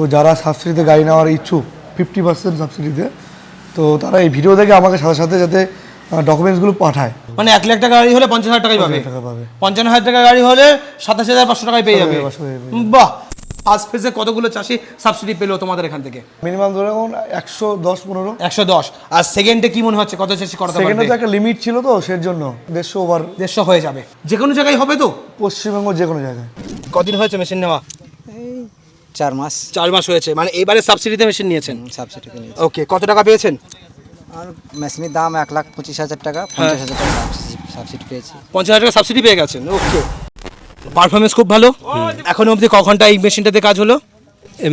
তো যারা সাবসিডিতে গাড়ি নেওয়ার ইচ্ছুক ফিফটি পার্সেন্ট সাবসিডিতে তো তারা এই ভিডিও দেখে আমাকে সাথে সাথে যাতে ডকুমেন্টসগুলো পাঠায়। মানে এক লাখ টাকা গাড়ি হলে পঞ্চাশ হাজার টাকাই পাবে। টাকা পাবে। পঞ্চান্ন হাজার টাকা গাড়ি হলে সাতাশ হাজার পাঁচশো টাকায় পেয়ে যাবে। বাহ! ফার্স্ট ফেজে কতগুলো চাষি সাবসিডি পেল তোমাদের এখান থেকে? মিনিমাম ধরে একশো দশ পনেরো। একশো দশ। আর সেকেন্ডে কি মনে হচ্ছে? কত চাষি করাতে সেকেন্ডে তো একটা লিমিট ছিল তো সের জন্য দেড়শো ওভার দেড়শো হয়ে যাবে। যে কোনো জায়গায় হবে তো? পশ্চিমবঙ্গ যে কোনো জায়গায়। কদিন হয়েছে মেশিন নেওয়া? এই চার মাস। চার মাস হয়েছে। মানে এবারে সাবসিডিতে মেশিন নিয়েছেন? সাবসিডি নিয়েছি। ওকে কত টাকা পেয়েছেন? আর মেশিনের দাম এক লাখ পঁচিশ হাজার টাকা পঞ্চাশ হাজার টাকা সাবসিডি পেয়েছি। পঞ্চাশ হাজার টাকা সাবসিডি পেয়ে গেছেন? ওকে পারফরমেন্স খুব ভালো? এখন অবধি ক ঘণ্টা এই মেশিনটাতে কাজ হলো?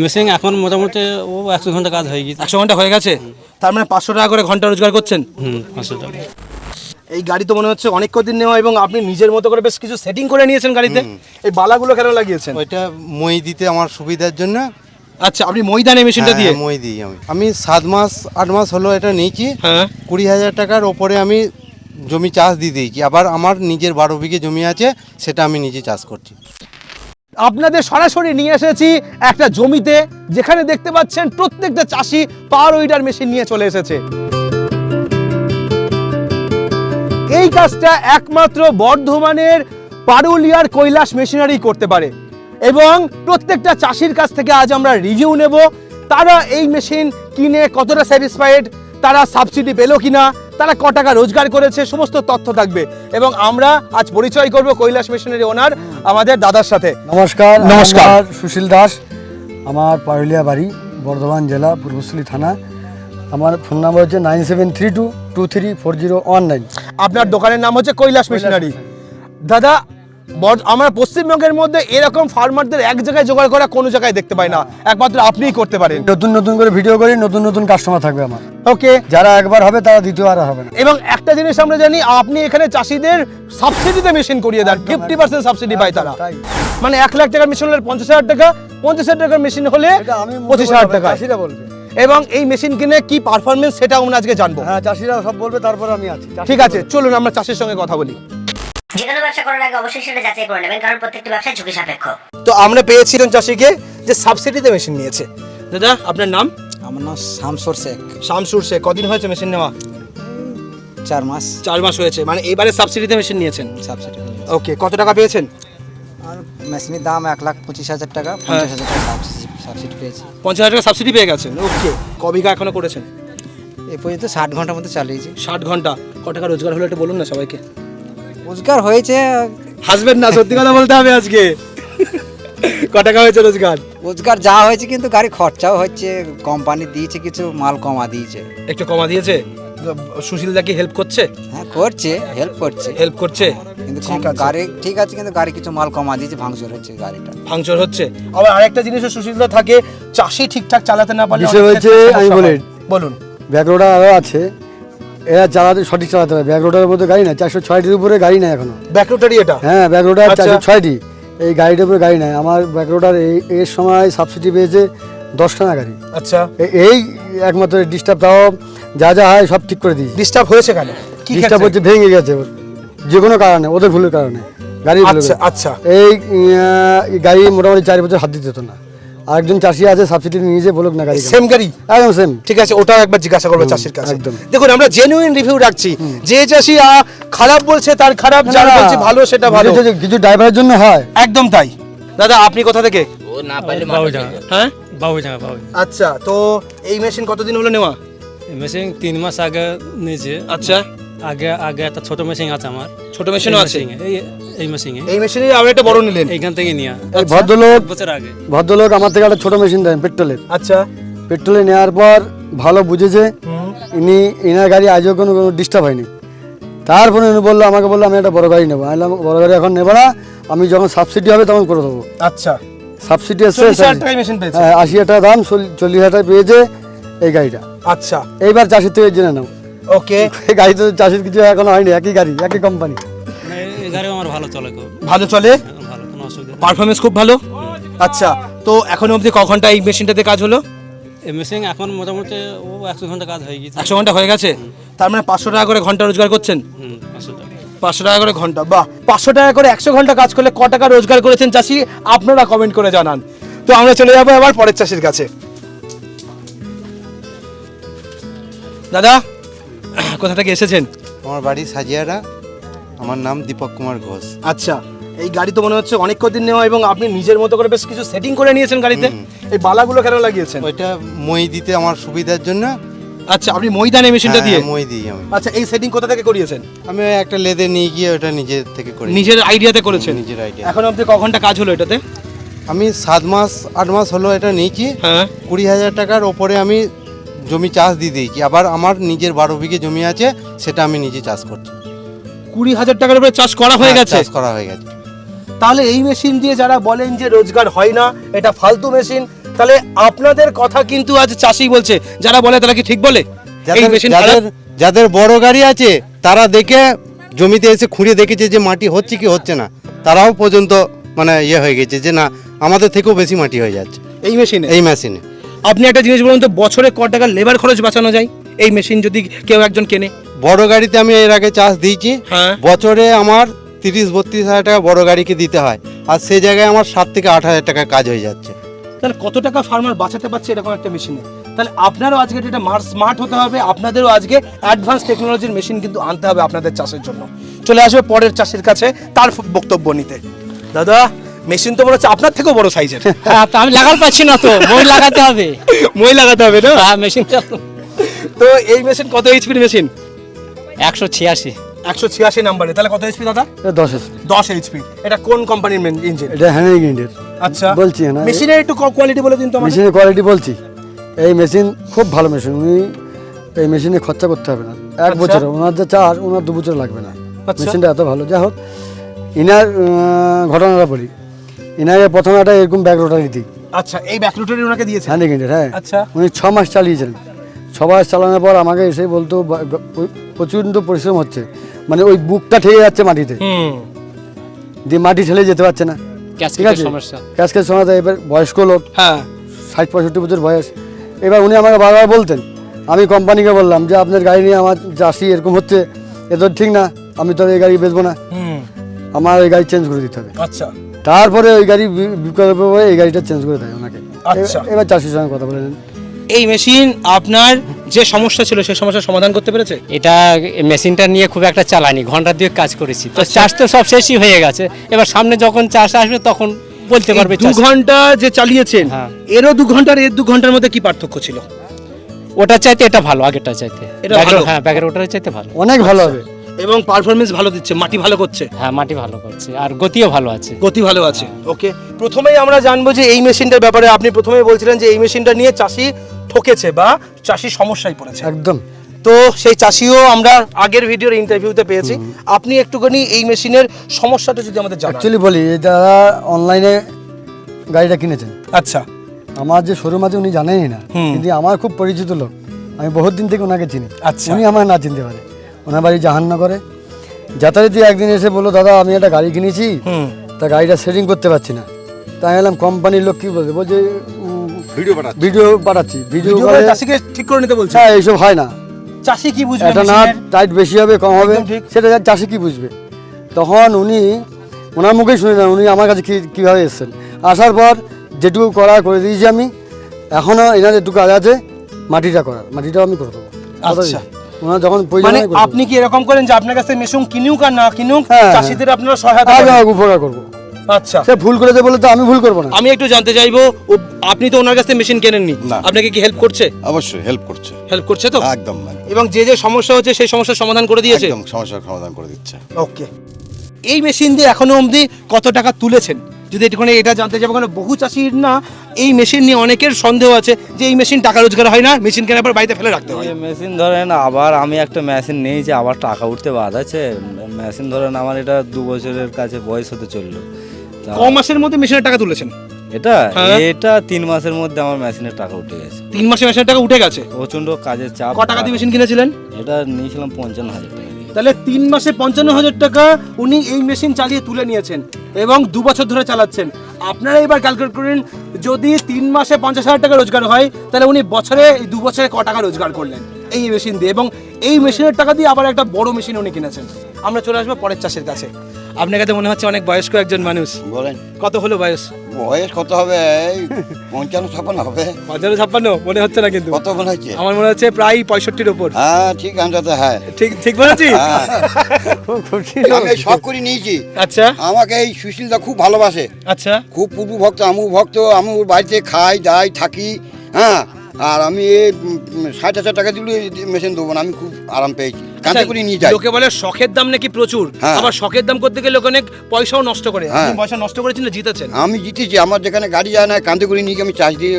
মেশিন এখন মোটামুটি ও একশো ঘণ্টা কাজ হয়ে গেছে একশো ঘণ্টা হয়ে গেছে? তার মানে পাঁচশো টাকা করে ঘণ্টা রোজগার করছেন? হুম পাঁচশো টাকা। এই গাড়ি তো মনে হচ্ছে অনেক কদিন নেওয়া এবং আপনি নিজের মতো করে বেশ কিছু সেটিং করে নিয়েছেন গাড়িতে। এই বালাগুলো কেন লাগিয়েছেন? ওইটা মই দিতে আমার সুবিধার জন্য। আচ্ছা আপনি ময়দানে মেশিনটা দিয়ে? হ্যাঁ, মই দিই আমি। আমি সাত মাস আট মাস হলো এটা নিয়েছি। হ্যাঁ। কুড়ি হাজার টাকার ওপরে আমি জমি চাষ দিয়ে দিয়েছি। আবার আমার নিজের বারো বিঘে জমি আছে সেটা আমি নিজে চাষ করছি। আপনাদের সরাসরি নিয়ে এসেছি একটা জমিতে যেখানে দেখতে পাচ্ছেন প্রত্যেকটা চাষি পাওয়ার উইডার মেশিন নিয়ে চলে এসেছে। এই কাজটা একমাত্র বর্ধমানের পারুলিয়ার কৈলাস মেশিনারি করতে পারে। এবং প্রত্যেকটা চাষির কাছ থেকে আজ আমরা রিভিউ নেব তারা এই মেশিন কিনে কতটা স্যাটিসফাইড তারা সাবসিডি পেল কিনা তারা ক টাকা রোজগার করেছে সমস্ত তথ্য থাকবে। এবং আমরা আজ পরিচয় করব কৈলাস মেশিনারি ওনার আমাদের দাদার সাথে। নমস্কার নমস্কার। সুশীল দাস। আমার পারুলিয়া বাড়ি বর্ধমান জেলা পূর্বস্থলী থানা। আমার ফোন নাম্বার হচ্ছে nine seven three two two three four zero one nine আপনার দোকানের নাম হচ্ছে কৈলাস মেশিনারি। দাদা আমরা পশ্চিমবঙ্গের মধ্যে এরকম ফার্মারদের এক জায়গায় জোগাড় করা কোনো জায়গায় দেখতে পাই না। একমাত্র আপনিই করতে পারেন। নতুন নতুন করে ভিডিও করি নতুন নতুন কাস্টমার থাকবে আমার। ওকে যারা একবার হবে তারা দ্বিতীয়বার হবে না। এবং একটা জিনিস আমরা জানি আপনি এখানে চাষিদের সাবসিডিতে মেশিন করিয়ে দেন। ফিফটি পার্সেন্ট সাবসিডি পায় তারা। মানে এক লাখ টাকার মেশিন হলে পঞ্চাশ হাজার টাকা পঞ্চাশ হাজার টাকার মেশিন হলে পঁচিশ হাজার টাকা। চাষিরা বলবে। এবং এই মেশিন কিনে কি পারফরমেন্স সেটা আমরা আজকে জানব। হ্যাঁ চাষিরা সব বলবে তারপর আমি আছি। ঠিক আছে চলুন আমরা চাষির সঙ্গে কথা বলি। যে কোনো ব্যবসা করার আগে অবশ্যই সেটা যাচাই করে নেবেন কারণ প্রত্যেকটি ব্যবসা ঝুঁকি সাপেক্ষ। তো আমরা পেয়েছিলাম চাষিকে যে সাবসিডিতে মেশিন নিয়েছে। দাদা আপনার নাম? আমার নাম শামসর শেখ। শামসুর সে কদিন হয়েছে মেশিন নেওয়া? চার মাস। চার মাস হয়েছে মানে এবারে সাবসিডিতে মেশিন নিয়েছেন? সাবসিডি ওকে কত টাকা পেয়েছেন? আর মেশিনের দাম এক লাখ পঁচিশ হাজার টাকা পঞ্চাশ হাজার টাকা সাবসিডি পেয়েছি। পঞ্চাশ হাজার টাকা সাবসিডি পেয়ে গেছেন? ওকে ক বিঘা এখনও করেছেন? এই পর্যন্ত ষাট ঘণ্টার মধ্যে চালিয়েছি। ষাট ঘণ্টা। ক টাকা রোজগার হলো একটু বলুন না সবাইকে। রোজগার হয়েছে। হাসবেন না সত্যি কথা বলতে হবে আজকে। ক টাকা হয়েছে রোজগার? রোজগার যা হয়েছে কিন্তু গাড়ি খরচাও হচ্ছে কোম্পানি দিয়েছে কিছু মাল কমা দিয়েছে। একটু কমা দিয়েছে? সুশীল দা কি হেল্প করছে? হ্যাঁ করছে হেল্প করছে। হেল্প করছে? কিন্তু ঠিক আছে। গাড়ি ঠিক আছে কিন্তু গাড়ি কিছু মাল কমা দিয়েছে ভাঙচুর হচ্ছে গাড়িটা ভাঙচুর হচ্ছে আবার আরেকটা জিনিসও সুশীলদা থাকে চাষি ঠিকঠাক চালাতে না পারলে বিষয় অনেক ক্ষেত্রে আমি বলি। হয়। বলুন ব্যাকরোডার আরও আছে এরা চালাতে সঠিক চালাতে হবে ব্যাকরোডারের মধ্যে গাড়ি নাই চারশো ছয়টির উপরে গাড়ি নাই এখনও ব্যাকরোটারি এটা হ্যাঁ ব্যাকরোডার আচ্ছা। চারশো ছয়টি এই গাড়িটার উপরে গাড়ি নাই আমার ব্যাকরোডার এই এর সময় সাবসিডি পেয়েছে দশখানা গাড়ি আচ্ছা এ- এই একমাত্র ডিস্টার্ব তাও যা যা হয় সব ঠিক করে দিয়েছি ডিস্টার্ব হয়েছে কেন কি ডিস্টার্ব ক্ষেত্রে? হচ্ছে ভেঙে গেছে ওর। যে কোনো কারণে ওদের ভুলের কারণে গাড়ি আচ্ছা আচ্ছা। এই গাড়ি মোটামুটি চার বছর হাত দিতে হতো না। আরেকজন চাষি আছে সাবসিডি নিজে বলুক না গাড়ি সেম গাড়ি? একদম সেম ঠিক আছে ওটা একবার জিজ্ঞাসা করব চাষির কাছে। একদম। দেখুন আমরা জেনুইন রিভিউ রাখছি। যে চাষি খারাপ বলছে তার খারাপ যারা বলছে ভালো সেটা ভালো। কিছু কিছু ড্রাইভারের জন্য হয়। একদম তাই। দাদা আপনি কোথা থেকে? বাবুজাঙ্গা হ্যাঁ? বাবুজাঙ্গা বাবু আচ্ছা তো এই মেশিন কতদিন হলো নেওয়া? মেশিন তিন মাস আগে নিয়েছে। আচ্ছা। আগে আগে একটা ছোট মেশিন আছে আমার। ছোট মেশিনও এই আছে? এই এই মেশিনে এই মেশিনে আবার একটা বড় নিলেন? এইখান থেকে নিয়ে এই ভদ্রলোক বছর আগে। ভদ্রলোক আমার থেকে একটা ছোট মেশিন দেন পেট্রোলের আচ্ছা। পেট্রোলে নেওয়ার পর ভালো বুঝেছে ইনি ইনার গাড়ি আজও কোনো কোনো ডিস্টার্ব হয়নি। তারপরে উনি বলল আমাকে বলল আমি একটা বড় গাড়ি নেব। আমি বড় গাড়ি এখন নেব না আমি যখন সাবসিডি হবে তখন করে দেবো। আচ্ছা। সাবসিডি মেশিন পেয়েছে? হ্যাঁ আশি হাজার টাকা দাম চল্লিশ হাজার টাকা পেয়েছে এই গাড়িটা। আচ্ছা। এইবার চাষির থেকে জেনে নাও। ওকে গাড়ি তো চাষির কিছু এখনও হয়নি একই গাড়ি একই কোম্পানি এই গাড়িও আমার ভালো চলে ভালো চলে? ভালো কোনো অসুবিধা নেই। পারফরমেন্স খুব ভালো? আচ্ছা তো এখন অবধি ক ঘণ্টা এই মেশিনটাতে কাজ হলো? এই মেশিন এখন মোটামুটি ও একশো ঘণ্টা কাজ হয়ে গেছে একশো ঘণ্টা হয়ে গেছে? তার মানে পাঁচশো টাকা করে ঘণ্টা রোজগার করছেন? হুম পাঁচশো টাকা। পাঁচশো টাকা করে ঘণ্টা বাহ। পাঁচশো টাকা করে একশো ঘণ্টা কাজ করলে ক টাকা রোজগার করেছেন চাষি? আপনারা কমেন্ট করে জানান। তো আমরা চলে যাব এবার পরের চাষির কাছে। দাদা? কোথা থেকে এসেছেন? আমার বাড়ি সাজিয়ারা। আমার নাম দীপক কুমার ঘোষ। আচ্ছা এই গাড়ি তো মনে হচ্ছে অনেক কদিন নেওয়া এবং আপনি নিজের মতো করে বেশ কিছু সেটিং করে নিয়েছেন গাড়িতে। এই বালাগুলো কেন লাগিয়েছেন? ওইটা মই দিতে আমার সুবিধার জন্য। আচ্ছা আপনি ময়দানে মেশিনটা দিয়ে? হ্যাঁ, মই দিই আমি। আচ্ছা এই সেটিং কোথা থেকে করিয়েছেন? আমি একটা লেদে নিয়ে গিয়ে ওটা নিজের থেকে করি। নিজের আইডিয়াতে করেছেন? নিজের আইডিয়া এখন অবধি ক ঘণ্টা কাজ হলো এটাতে? আমি সাত মাস আট মাস হলো এটা নিয়েছি হ্যাঁ। কুড়ি হাজার টাকার ওপরে আমি জমি চাষ দিয়ে দিয়েছি আবার আমার নিজের বারো বিঘে জমি আছে সেটা আমি নিজে চাষ করছি। কুড়ি হাজার টাকার উপরে চাষ করা হয়ে হ্যাঁ, গেছে? চাষ করা হয়ে গেছে। তাহলে এই মেশিন দিয়ে যারা বলেন যে রোজগার হয় না এটা ফালতু মেশিন তাহলে আপনাদের কথা কিন্তু আজ চাষি বলছে। যারা বলে তারা কি ঠিক বলে? এই যাদের মেশিন যাদের যাদের বড় গাড়ি আছে তারা দেখে জমিতে এসে খুঁড়ে দেখেছে যে মাটি হচ্ছে কি হচ্ছে না। তারাও পর্যন্ত মানে ইয়ে হয়ে গেছে যে না আমাদের থেকেও বেশি মাটি হয়ে যাচ্ছে। এই মেশিনে এই মেশিনে আপনি একটা জিনিস বলুন তো বছরে ক টাকা লেবার খরচ বাঁচানো যায়? এই মেশিন যদি কেউ একজন কেনে। বড় গাড়িতে আমি এর আগে চাষ দিয়েছি। হ্যাঁ। বছরে আমার তিরিশ বত্রিশ হাজার টাকা বড় গাড়িকে দিতে হয়। আর সে জায়গায় আমার সাত থেকে আট হাজার টাকা কাজ হয়ে যাচ্ছে। তাহলে কত টাকা ফার্মার বাঁচাতে পারছে এরকম একটা মেশিনে তাহলে আপনারও আজকে এটা স্মার্ট হতে হবে আপনাদেরও আজকে অ্যাডভান্স টেকনোলজির মেশিন কিন্তু আনতে হবে আপনাদের চাষের জন্য। চলে আসবে পরের চাষের কাছে তার বক্তব্য নিতে। দাদা মেশিন তো মনে হচ্ছে আপনার থেকেও বড় সাইজের। হ্যাঁ তা আমি লাগাতে পারছি না তো মই লাগাতে হবে। মই লাগাতে হবে না? হ্যাঁ মেশিন তো। এই মেশিন কত এইচপির মেশিন? একশো ছিয়াশি। একশো ছিয়াশি নাম্বারে। তাহলে কত এইচপি দাদা? দশ আছে দশ এইচপি এটা কোন কোম্পানির ইঞ্জিন এটা হ্যান্ড ইঞ্জিন আচ্ছা। বলছি না মেশিনের একটু কোয়ালিটি বলে দিন তো আমাকে। মেশিনের কোয়ালিটি বলছি। এই মেশিন খুব ভালো মেশিন উনি এই মেশিনে খরচা করতে হবে না। এক আচ্ছা। বছর ওনার যে চার ওনার দু বছর লাগবে না। আচ্ছা। মেশিনটা এত ভালো। যাই হোক ইনার ঘটনাটা বলি। ইনাকে প্রথমে একটা এরকম ব্যাগ রোটারি দিই। আচ্ছা এই ব্যাকরুটারি ওনাকে দিয়েছে হ্যান্ড ইন্ডিয়ার হ্যাঁ। আচ্ছা। উনি ছ মাস চালিয়েছিলেন ছ মাস চালানোর পর আমাকে এসে বলতো প্রচণ্ড পরিশ্রম হচ্ছে। মানে ওই বুকটা ঠেকে যাচ্ছে মাটিতে। দিয়ে মাটি ঠেলে যেতে পারছে না। ঠিক আছে? ক্যাশকের সমস্যা এবার বয়স্ক লোক। হ্যাঁ। ষাট পঁয়ষট্টি বছর বয়স। এবার উনি আমাকে বারবার বলতেন আমি কোম্পানিকে বললাম যে আপনার গাড়ি নিয়ে আমার চাষি এরকম হচ্ছে এ তো ঠিক না আমি তো এই গাড়ি বেচবো না। হুম। আমার এই গাড়ি চেঞ্জ করে দিতে হবে। আচ্ছা। তারপরে ওই গাড়ি বিকল্প হয়ে এই গাড়িটা চেঞ্জ করে দেয় ওনাকে। আচ্ছা। এবার চাষির সঙ্গে কথা বলে নেন। এই মেশিন আপনার যে সমস্যা ছিল সেই সমস্যার সমাধান করতে পেরেছে? এটা মেশিনটা নিয়ে খুব একটা চালানি ঘণ্টা দিয়ে কাজ করেছি। তো চাষ তো সব শেষই হয়ে গেছে। এবার সামনে যখন চাষ আসবে তখন বলতে পারবে দু ঘণ্টা যে চালিয়েছেন হ্যাঁ। এরও দু ঘণ্টার এর দু ঘণ্টার মধ্যে কি পার্থক্য ছিল? ওটা চাইতে এটা ভালো আগেরটা চাইতে। এটা হ্যাঁ ব্যাগের ওটার চাইতে ভালো। অনেক ভালো হবে। এবং পারফরমেন্স ভালো দিচ্ছে মাটি ভালো করছে? হ্যাঁ মাটি ভালো করছে আর গতিও ভালো আছে। গতি ভালো আছে। ওকে প্রথমেই আমরা জানব যে এই মেশিনটার ব্যাপারে আপনি প্রথমেই বলছিলেন যে এই মেশিনটা নিয়ে চাষি ঠকেছে বা চাষি সমস্যায় পড়েছে। একদম। তো সেই চাষিও আমরা আগের ভিডিওর ইন্টারভিউতে পেয়েছি। আপনি একটুখানি এই মেশিনের সমস্যাটা যদি আমাদের জানান। অ্যাকচুয়ালি বলি যারা অনলাইনে গাড়িটা কিনেছেন আচ্ছা। আমার যে শোরুম আছে উনি জানেনই না। হুম। কিন্তু আমার খুব পরিচিত লোক আমি বহুত দিন থেকে ওনাকে চিনি। আচ্ছা। উনি আমার না চিনতে পারে। ওনার বাড়ি জাহান্নগরে। যাতায়াতে একদিন এসে বলল দাদা আমি একটা গাড়ি কিনেছি তা গাড়িটা সেটিং করতে পারছি না। তাই এলাম কোম্পানির লোক কি বলবে? বলছে ভিডিও পাঠাচ্ছি। ভিডিও পাঠাচ্ছি ভিডিও চাষিকে ঠিক করে নিতে বলছে? হ্যাঁ এইসব হয় না। চাষি কি বুঝবে একটা না টাইট বেশি হবে কম হবে সেটা চাষি কি বুঝবে? তখন উনি ওনার মুখেই শুনে উনি আমার কাছে কি- কীভাবে এসেছেন। আসার পর যেটুকু করা করে দিয়েছি আমি এখনও এনার একটু কাজ আছে মাটিটা করার মাটিটাও আমি করে দেবো। আচ্ছা। ওনার যখন মানে হয়। আপনি কি এরকম করেন যে আপনার কাছে মেশিন কিনুক আর না কিনুক হ্যাঁ। চাষিদের আপনারা সহায়তা উপকার করব। আচ্ছা। সে ভুল করেছে বলে তো আমি ভুল করব না। আমি একটু জানতে চাইব আপনি তো ওনার কাছ থেকে মেশিন কেনেননি। আপনাকে কি হেল্প করছে? অবশ্যই হেল্প করছে। হেল্প করছে তো? একদম এবং যে যে সমস্যা হচ্ছে সেই সমস্যার সমাধান করে দিয়েছে? একদম সমস্যার সমাধান করে দিচ্ছে। ওকে এই মেশিন দিয়ে এখনও অবধি কত টাকা তুলেছেন? যদি একটুখানি এটা জানতে চাবো কারণ বহু চাষির না এই মেশিন নিয়ে অনেকের সন্দেহ আছে যে এই মেশিন টাকা রোজগার হয় না মেশিন কেনার পর বাড়িতে ফেলে রাখতে হয়। মেশিন ধরেন আবার আমি একটা মেশিন নিয়েছি আবার টাকা উঠতে বাদ আছে মেশিন ধরেন আমার এটা দু বছরের কাছে বয়স হতে চলল। ক মাসের মধ্যে মেশিনের টাকা তুলেছেন? এটা? হ্যাঁ। এটা তিন মাসের মধ্যে আমার মেশিনের টাকা উঠে গেছে। তিন মাসে মেশিনের টাকা উঠে গেছে? প্রচণ্ড কাজের চাপ। ক টাকা দিয়ে মেশিন কিনেছিলেন? এটা নিয়েছিলাম পঞ্চান্ন হাজার টাকা। তাহলে তিন মাসে পঞ্চান্ন হাজার টাকা উনি এই মেশিন চালিয়ে তুলে নিয়েছেন এবং দু বছর ধরে চালাচ্ছেন। আপনারা এবার ক্যালকুলেট করেন যদি তিন মাসে পঞ্চাশ হাজার টাকা রোজগার হয়, তাহলে উনি বছরে, এই দু বছরে ক টাকা রোজগার করলেন এই মেশিন দিয়ে এবং এই মেশিনের টাকা দিয়ে আবার একটা বড় মেশিন উনি কিনেছেন। আমরা চলে আসব পরের চাষের কাছে। আপনার কাছে মনে হচ্ছে অনেক বয়স্ক একজন মানুষ? বলেন। কত হলো বয়স? বয়স কত হবে? এই পঞ্চান্ন ছাপান্ন হবে। পঞ্চান্ন ছাপ্পান্ন? মনে হচ্ছে না কিন্তু। কত মনে হচ্ছে? আমার মনে হচ্ছে প্রায় পঁয়ষট্টির ওপর হ্যাঁ ঠিক আন্দাজে হ্যাঁ। ঠিক ঠিক বলেছি? হ্যাঁ। আমি সব করে নিয়েছি। আচ্ছা। আমাকে এই সুশীলদা খুব ভালোবাসে। আচ্ছা। খুব পূর্ব ভক্ত আমু ভক্ত আমি বাড়িতে খাই যাই থাকি হ্যাঁ। আর আমি ষাট হাজার টাকা দিলে মেশিন দেবো না আমি খুব আরাম পেয়েছি। কাঁচে করে নিয়ে যায় লোকে বলে শখের দাম নাকি প্রচুর? হ্যাঁ। আবার শখের দাম করতে গেলে লোক অনেক পয়সাও নষ্ট করে। হ্যাঁ। পয়সা নষ্ট করেছেন না জিতেছেন? আমি জিতেছি আমার যেখানে গাড়ি যায় না কাঁদে করে নিয়ে আমি চাষ দিয়ে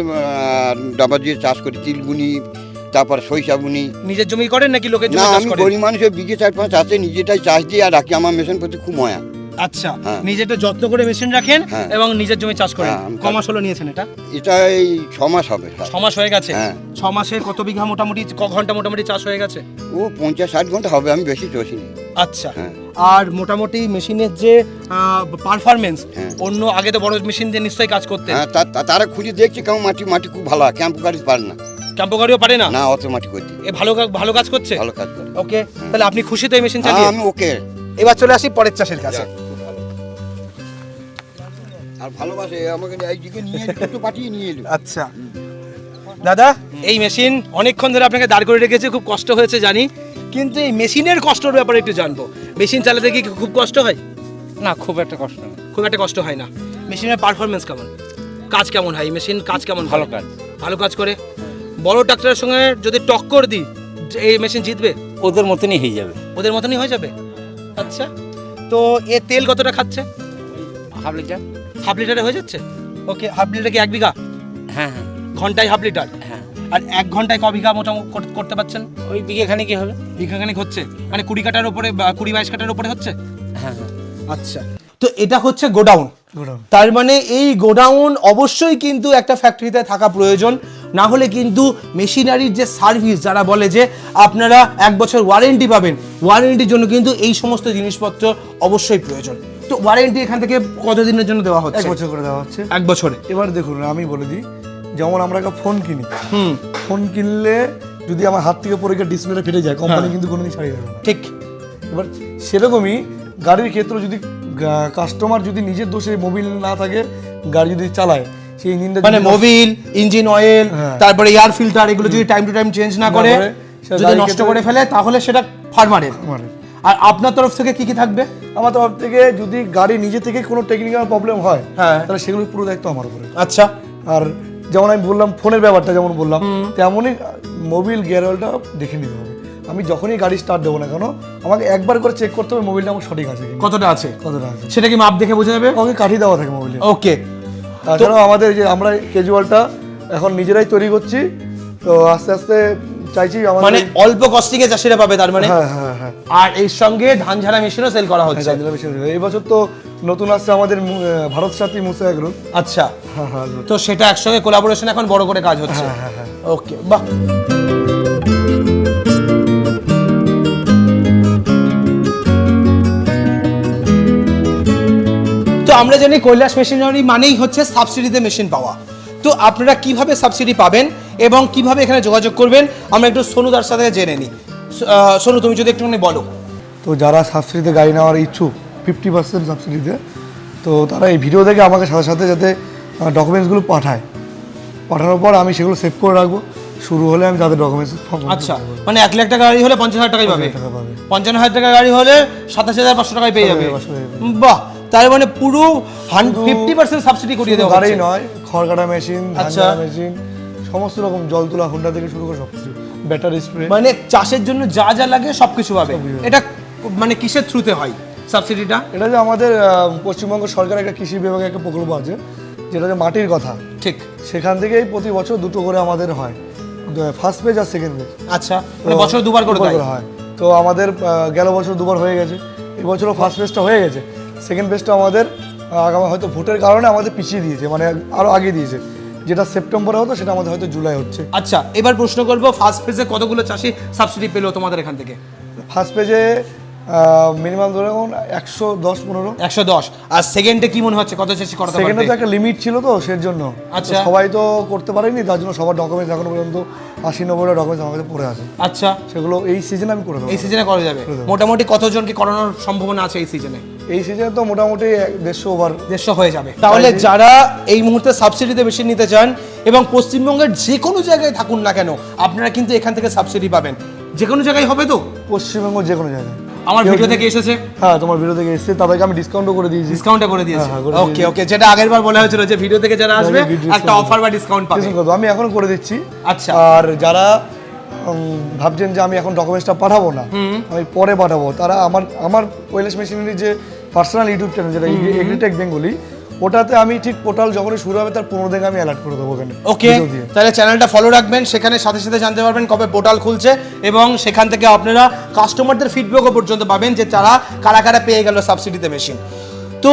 ডাবা দিয়ে চাষ করি তিল বুনি তারপর সরিষা বুনি। নিজের জমি করেন নাকি লোকের জমি চাষ আমি গরিব মানুষের বিঘে চার পাঁচ আছে নিজেটাই চাষ দিয়ে আর রাখি আমার মেশিন প্রতি খুব ময়া। আচ্ছা। হ্যাঁ। নিজেটা যত্ন করে মেশিন রাখেন হ্যাঁ। এবং নিজের জমি চাষ করেন। হ্যাঁ, আমি কমাস হলো নিয়েছেন এটা? এটা এই ছ মাস হবে ছ মাস হয়ে গেছে। ছ মাসে কত বিঘা মোটামুটি ক ঘণ্টা মোটামুটি চাষ হয়ে গেছে? ও পঞ্চাশ ষাট ঘণ্টা হবে আমি বেশি চষিনি। আচ্ছা। আর মোটামুটি মেশিনের যে পারফরমেন্স। অন্য আগে তো বড় মেশিন দিয়ে নিশ্চয়ই কাজ করতে হ্যাঁ তারা খুঁজে দেখছি কেমন মাটি মাটি খুব ভালো ক্যাম্প গাড়ি পারে না। ক্যাম্পো গাড়িও পারে না? না অত মাটি করতে এ ভালো ভালো কাজ করছে? ভালো কাজ করে। ওকে তাহলে আপনি খুশি তো এই মেশিন চালিয়ে আমি ওকে। এবার চলে আসি পরের চাষের কাছে। আর ভালোবাসে আমাকে এইদিকে নিয়ে একটু পাঠিয়ে নিয়ে এলো। আচ্ছা। দাদা এই মেশিন অনেকক্ষণ ধরে আপনাকে দাঁড় করে রেখেছে খুব কষ্ট হয়েছে জানি। কিন্তু এই মেশিনের কষ্টর ব্যাপারে একটু জানব। মেশিন চালাতে কি খুব কষ্ট হয়? না খুব একটা কষ্ট না। খুব একটা কষ্ট হয় না। মেশিনের পারফরমেন্স কেমন? কাজ কেমন হয়? মেশিন কাজ কেমন ভালো কাজ। ভালো কাজ করে। বড় ট্রাক্টরের সঙ্গে যদি টক্কর দিই যে এই মেশিন জিতবে? ওদের মতনই হয়ে যাবে। ওদের মতনই হয়ে যাবে? আচ্ছা। তো এ তেল কতটা খাচ্ছে? Half litre. হাফ লিটারে হয়ে যাচ্ছে? ওকে হাফ লিটার কি এক বিঘা? হ্যাঁ হ্যাঁ। ঘন্টায় হাফ লিটার? হ্যাঁ। আর এক ঘন্টায় ক বিঘা মোটামুটি করতে পারছেন? ওই বিঘেখানে কি হবে। বিঘাখানিক হচ্ছে? মানে কুড়ি কাটার উপরে বা কুড়ি বাইশ কাটার উপরে হচ্ছে? হ্যাঁ হ্যাঁ। আচ্ছা। তো এটা হচ্ছে গোডাউন। তার মানে এই গোডাউন অবশ্যই কিন্তু একটা ফ্যাক্টরিতে থাকা প্রয়োজন। না হলে কিন্তু মেশিনারির যে সার্ভিস যারা বলে যে আপনারা এক বছর ওয়ারেন্টি পাবেন ওয়ারেন্টির জন্য কিন্তু এই সমস্ত জিনিসপত্র অবশ্যই প্রয়োজন। তো ওয়ারেন্টি এখান থেকে কতদিনের জন্য দেওয়া হচ্ছে? এক বছর করে দেওয়া হচ্ছে। এক বছরে। এবার দেখুন আমি বলে দিই যেমন আমরা একটা ফোন কিনি হুম। ফোন কিনলে যদি আমার হাত থেকে পড়ে গিয়ে ডিসপ্লেটা ফেটে যায় কোম্পানি কিন্তু কোনোদিন ছাড়িয়ে দেবে না। ঠিক। এবার সেরকমই গাড়ির ক্ষেত্রে যদি কাস্টমার যদি নিজের দোষে মোবিল না থাকে গাড়ি যদি চালায় সেই ইঞ্জিনটা মানে মোবিল ইঞ্জিন অয়েল হ্যাঁ। তারপরে এয়ার ফিল্টার এগুলো যদি টাইম টু টাইম চেঞ্জ না করে যদি নষ্ট করে ফেলে তাহলে সেটা ফার্মারের আর আপনার তরফ থেকে কি কি থাকবে? আমার তরফ থেকে যদি গাড়ি নিজে থেকে কোনো টেকনিক্যাল প্রবলেম হয় হ্যাঁ। তাহলে সেগুলো পুরো দায়িত্ব আমার উপরে। আচ্ছা। আর যেমন আমি বললাম ফোনের ব্যাপারটা যেমন বললাম তেমনই মোবিল গিয়ার অয়েলটা দেখে নিতে হবে। আমি যখনই গাড়ি স্টার্ট দেবো না কেন আমাকে একবার করে চেক করতে হবে মোবিলটা আমার সঠিক আছে কতটা আছে? কতটা আছে। সেটা কি মাপ দেখে বোঝা যাবে? আমাকে কাঠি দেওয়া থাকে মোবিলে ওকে। তাছাড়াও আমাদের যে আমরা ক্যাজুয়ালটা এখন নিজেরাই তৈরি করছি তো আস্তে আস্তে চাইছি মানে অল্প কস্টিং এ চাষিরা পাবে তার মানে হ্যাঁ হ্যাঁ হ্যাঁ। আর এর সঙ্গে ধান ঝাড়া মেশিনও সেল করা হচ্ছে। জানিলাম এই বছর তো নতুন আসছে আমাদের ভারত সাথী মুসা এগ্রো আচ্ছা। হ্যাঁ হ্যাঁ তো সেটা একসঙ্গে কোলাবোরেশন এখন বড় করে কাজ হচ্ছে। হ্যাঁ, হ্যাঁ, হ্যাঁ। ওকে বাহ। তো আমরা জানি কৈলাস মেশিনারি মানেই হচ্ছে সাবসিডিতে মেশিন পাওয়া। তো আপনারা কীভাবে সাবসিডি পাবেন? এবং কীভাবে এখানে যোগাযোগ করবেন আমরা একটু সোনু সোনুদার সাথে জেনে নিই। সোনু তুমি যদি একটুখানি বলো। তো যারা সাবসিডিতে গাড়ি নেওয়ার ইচ্ছুক ফিফটি পার্সেন্ট সাবসিডিতে তো তারা এই ভিডিও দেখে আমাকে সাথে সাথে যাতে ডকুমেন্টসগুলো পাঠায়। পাঠানোর পর আমি সেগুলো সেভ করে রাখব। শুরু হলে আমি তাদের ডকুমেন্টস আচ্ছা মানে এক লাখ টাকা গাড়ি হলে পঞ্চাশ হাজার টাকাই পাবে। পঞ্চান্ন হাজার টাকা গাড়ি হলে সাতাশ হাজার পাঁচশো টাকায় পেয়ে যাবে। বাহ তার মানে পুরো ফিফটি পার্সেন্ট সাবসিডি করিয়ে দেওয়া গাড়ি নয় খড় কাটা মেশিন আচ্ছা। মেশিন সমস্ত রকম জল তোলা হুন্ডা থেকে শুরু করে সব কিছু ব্যাটারি স্প্রে মানে চাষের জন্য যা যা লাগে সবকিছু পাবে। এটা মানে কিসের থ্রুতে হয় সাবসিডিটা এটা যে আমাদের পশ্চিমবঙ্গ সরকারের একটা কৃষি বিভাগে একটা প্রকল্প আছে যেটা যে মাটির কথা। ঠিক। সেখান থেকেই প্রতি বছর দুটো করে আমাদের হয়। ফার্স্ট পেজ আর সেকেন্ড পেজ আচ্ছা বছর দুবার করে হয়। তো আমাদের গেল বছর দুবার হয়ে গেছে। এবছরও ফার্স্ট পেজটা হয়ে গেছে। সেকেন্ড পেজটা আমাদের আগামী হয়তো ভোটের কারণে আমাদের পিছিয়ে দিয়েছে মানে আরও আগে দিয়েছে। যেটা সেপ্টেম্বরে হতো সেটা আমাদের হয়তো জুলাই হচ্ছে। আচ্ছা এবার প্রশ্ন করব ফার্স্ট ফেজে কতগুলো চাষি সাবসিডি পেল তোমাদের এখান থেকে? ফার্স্ট পেজে মিনিমাম ধরে একশো দশ পনেরো। একশো দশ। আর সেকেন্ডে কি মনে হচ্ছে কত চাষি করাতে সেকেন্ডে তো একটা লিমিট ছিল তো সের জন্য। আচ্ছা। সবাই তো করতে পারেনি তার জন্য সবার ডকুমেন্টস এখনও পর্যন্ত আশি নব্বইটা ডকুমেন্টস আমার কাছে পড়ে আছে। আচ্ছা। সেগুলো এই সিজনে আমি করে দেবো। এই সিজনে করা যাবে। মোটামুটি কতজনকে করানোর সম্ভাবনা আছে এই সিজনে এই সিজনে তো মোটামুটি দেড়শো ওভার দেড়শো হয়ে যাবে। তাহলে যারা এই মুহূর্তে সাবসিডিতে মেশিন নিতে চান এবং পশ্চিমবঙ্গের যে কোনো জায়গায় থাকুন না কেন আপনারা কিন্তু এখান থেকে সাবসিডি পাবেন। যে কোনো জায়গায় হবে তো? পশ্চিমবঙ্গ যে কোনো জায়গায়। আমার ভিডিও থেকে এসেছে? হ্যাঁ তোমার ভিডিও থেকে এসেছে তাদেরকে আমি ডিসকাউন্টও করে দিয়েছি। ডিসকাউন্টটা করে দিয়েছে। হ্যাঁ, হ্যাঁ, করে ওকে দিয়েছি। ওকে যেটা আগের বার বলা হয়েছিল যে ভিডিও থেকে যারা আসবে একটা অফার বা ডিসকাউন্ট পাবে। আমি এখনও করে দিচ্ছি। আচ্ছা। আর যারা ভাবছেন যে আমি এখন ডকুমেন্টসটা পাঠাবো না আমি পরে পাঠাবো। তারা আমার আমার ওয়েলেস মেশিনারি যে পার্সোনাল ইউটিউব চ্যানেল যেটা এগ্রিটেক বেঙ্গলি ওটাতে আমি ঠিক পোর্টাল যখনই শুরু হবে তার পনেরো দিন আমি অ্যালার্ট করে দেবো ওখানে ওকে তাহলে চ্যানেলটা ফলো রাখবেন সেখানে সাথে সাথে জানতে পারবেন কবে পোর্টাল খুলছে এবং সেখান থেকে আপনারা কাস্টমারদের ফিডব্যাকও পর্যন্ত পাবেন যে তারা কারা কারা পেয়ে গেল সাবসিডিতে মেশিন তো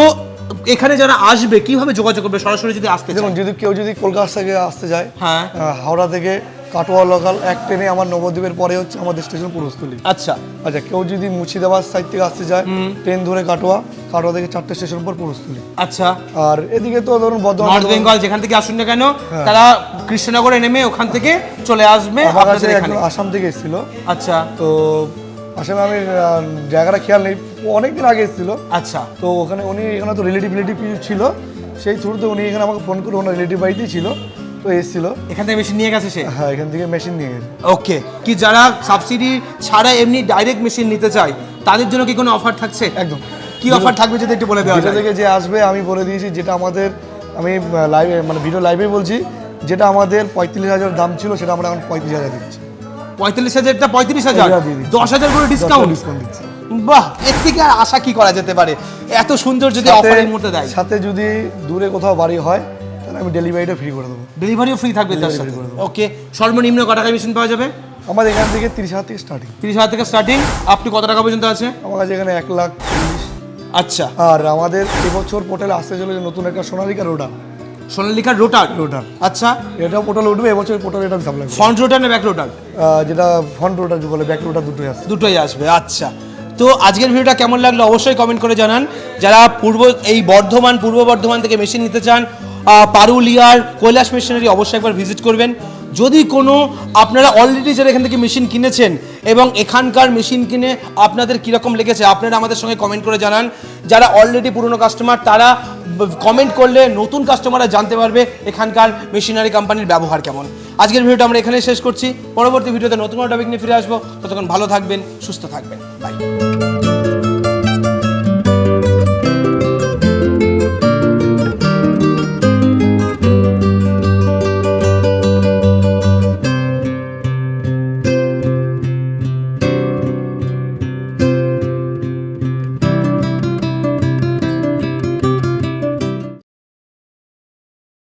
এখানে যারা আসবে কীভাবে যোগাযোগ করবে? সরাসরি যদি আসতে দেখুন যদি কেউ যদি কলকাতা থেকে আসতে যায় হ্যাঁ। হাওড়া থেকে কাটোয়া লোকাল এক ট্রেনে আমার নবদ্বীপের পরে হচ্ছে আমাদের স্টেশন পুরস্থলী। আচ্ছা। আচ্ছা কেউ যদি মুর্শিদাবাদ সাইড থেকে আসতে যায় ট্রেন ধরে কাটোয়া কাটোয়া থেকে চারটে স্টেশন পর পুরস্থলী। আচ্ছা। আর এদিকে তো ধরুন বর্ধমান নর্থ বেঙ্গল যেখান থেকে আসুন না কেন তারা কৃষ্ণনগরে নেমে ওখান থেকে চলে আসবে আসাম থেকে এসেছিল। আচ্ছা। তো আসামে আমি জায়গাটা খেয়াল নেই অনেকদিন আগে এসেছিল। আচ্ছা। তো ওখানে উনি এখানে তো রিলেটিভ রিলেটিভ কিছু ছিল। সেই থ্রুতে উনি এখানে আমাকে ফোন করে ওনার রিলেটিভ বাড়িতেই ছিল। তো এসেছিল। এখান থেকে মেশিন নিয়ে গেছে সে? হ্যাঁ এখান থেকে মেশিন নিয়ে গেছে। ওকে কি যারা সাবসিডি ছাড়া এমনি ডাইরেক্ট মেশিন নিতে চায় তাদের জন্য কি কোনো অফার থাকছে? একদম। কি অফার থাকবে যদি একটু বলে দেওয়া যায়? থেকে যে আসবে আমি বলে দিয়েছি যেটা আমাদের আমি লাইভে মানে ভিডিও লাইভেই বলছি যেটা আমাদের পঁয়ত্রিশ হাজার দাম ছিল সেটা আমরা এখন পঁয়ত্রিশ হাজার দিচ্ছি। পঁয়তাল্লিশ হাজারটা পঁয়ত্রিশ হাজার। দশ হাজার করে ডিসকাউন্ট ডিসকাউন্ট দিচ্ছি। বাহ এর থেকে আর আশা কি করা যেতে পারে? এত সুন্দর যদি অফারের মধ্যে দেয়। সাথে যদি দূরে কোথাও বাড়ি হয় আমি ডেলিভারিটা ফ্রি করে দেবো। ডেলিভারিও ফ্রি থাকবে তার সাথে। ওকে সর্বনিম্ন ক টাকা মেশিন পাওয়া যাবে? আমাদের এখান থেকে তিরিশ হাজার থেকে স্টার্টিং তিরিশ হাজার থেকে স্টার্টিং আপনি কত টাকা পর্যন্ত আছে? আমার কাছে এখানে এক লাখ চল্লিশ। আচ্ছা। আর আমাদের এবছর পোর্টালে আসতে চলেছে নতুন একটা সোনালিকা রোডার সোনালিকার রোটার রোটার আচ্ছা। এটাও পোর্টাল উঠবে এবছর পোর্টাল এটা দাম লাগবে ফ্রন্ট রোটার না ব্যাক রোটার যেটা ফ্রন্ট রোটার বলে ব্যাক রোটার দুটোই আসছে দুটোই আসবে আচ্ছা। তো আজকের ভিডিওটা কেমন লাগল অবশ্যই কমেন্ট করে জানান। যারা পূর্ব এই বর্ধমান পূর্ব বর্ধমান থেকে মেশিন নিতে চান পারুলিয়ার কৈলাস মেশিনারি অবশ্যই একবার ভিজিট করবেন। যদি কোনো আপনারা অলরেডি যারা এখান থেকে মেশিন কিনেছেন এবং এখানকার মেশিন কিনে আপনাদের কীরকম লেগেছে, আপনারা আমাদের সঙ্গে কমেন্ট করে জানান। যারা অলরেডি পুরনো কাস্টমার তারা কমেন্ট করলে নতুন কাস্টমাররা জানতে পারবে এখানকার মেশিনারি কোম্পানির ব্যবহার কেমন। আজকের ভিডিওটা আমরা এখানে শেষ করছি। পরবর্তী ভিডিওতে নতুন টপিক নিয়ে ফিরে আসব। ততক্ষণ ভালো থাকবেন, সুস্থ থাকবেন। বাই